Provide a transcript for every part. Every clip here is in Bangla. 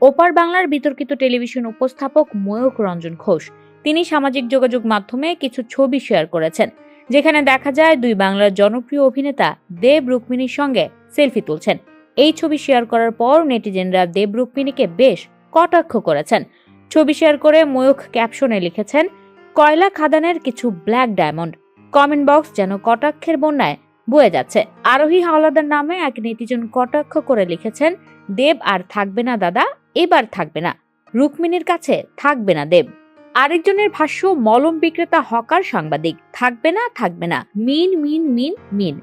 ওপার বাংলার বিতর্কিত টেলিভিশন উপস্থাপক ময়ূক রঞ্জন ঘোষ। তিনি সামাজিক যোগাযোগ মাধ্যমে কিছু ছবি শেয়ার করেছেন, যেখানে দেখা যায় দুই বাংলার জনপ্রিয় অভিনেতা দেব রুক্মিণীর সঙ্গে সেলফি তুলছেন। এই ছবি শেয়ার করার পর নেটিজেনরা দেব রুক্মিণীকে বেশ কটাক্ষ করেছেন। ছবি শেয়ার করে ময়ূখ ক্যাপশনে লিখেছেন, কয়লা খাদানের কিছু ব্ল্যাক ডায়মন্ড। কমেন্ট বক্স যেন কটাক্ষের বন্যায় বয়ে যাচ্ছে। আরোহী হাওলাদার নামে এক নেটিজন কটাক্ষ করে লিখেছেন, দেব আর থাকবে না দাদা এবার থাকবে না। রুক্মিণীর কাছে থাকবে না দেব। আরেকজনের ভাষ্য, মলম বিক্রেতা হকার সাংবাদিক। থাকবে না থাকবে না। মিন মিন মিন মিন।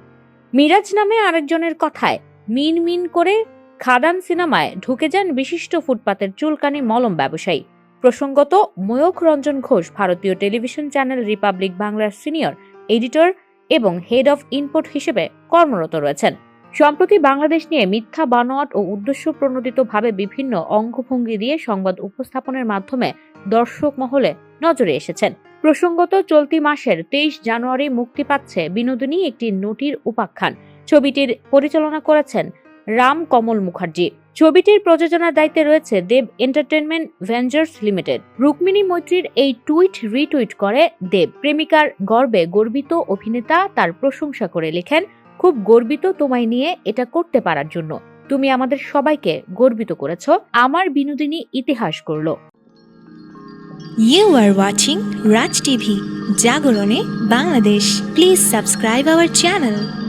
মিরাজ নামে আরেকজনের কথায় মিন মিন করে খাদান সিনেমায় ঢুকে যান বিশিষ্ট ফুটপাতের চুলকানি মলম ব্যবসায়ী। প্রসঙ্গত, ময়ূখ রঞ্জন ঘোষ ভারতীয় টেলিভিশন চ্যানেল রিপাবলিক বাংলার সিনিয়র, এডিটর এবং হেড অফ ইনপুট হিসেবে কর্মরত রয়েছেন। সম্প্রতি বাংলাদেশ নিয়ে মিথ্যা বানোয়াট ও উদ্দেশ্য প্রণোদিতভাবে বিভিন্ন অঙ্গভঙ্গি দিয়ে সংবাদ উপস্থাপনের মাধ্যমে দর্শক মহলে নজরে এসেছেন। প্রসঙ্গত, চলতি মাসের তেইশ জানুয়ারি মুক্তি পাচ্ছে বিনোদিনী একটি নটির উপাখ্যান। ছবিটির পরিচালনা করেছেন রাম কমল মুখার্জি। ছবিটির প্রযোজনার দায়িত্বে রয়েছে Dev entertainment ventures limited. Rukmini মৈত্রীর এই টুইট রিটুইট করে দেব। প্রেমিকার গর্বে গর্বিত অভিনেতা তার প্রশংসা করে লেখেন খুব গর্বিত তোমায় নিয়ে এটা করতে পারার জন্য। তুমি আমাদের সবাইকে গর্বিত করেছ। আমার বিনোদিনী ইতিহাস করল। You are watching Raj TV জাগরণে Bangladesh please subscribe our channel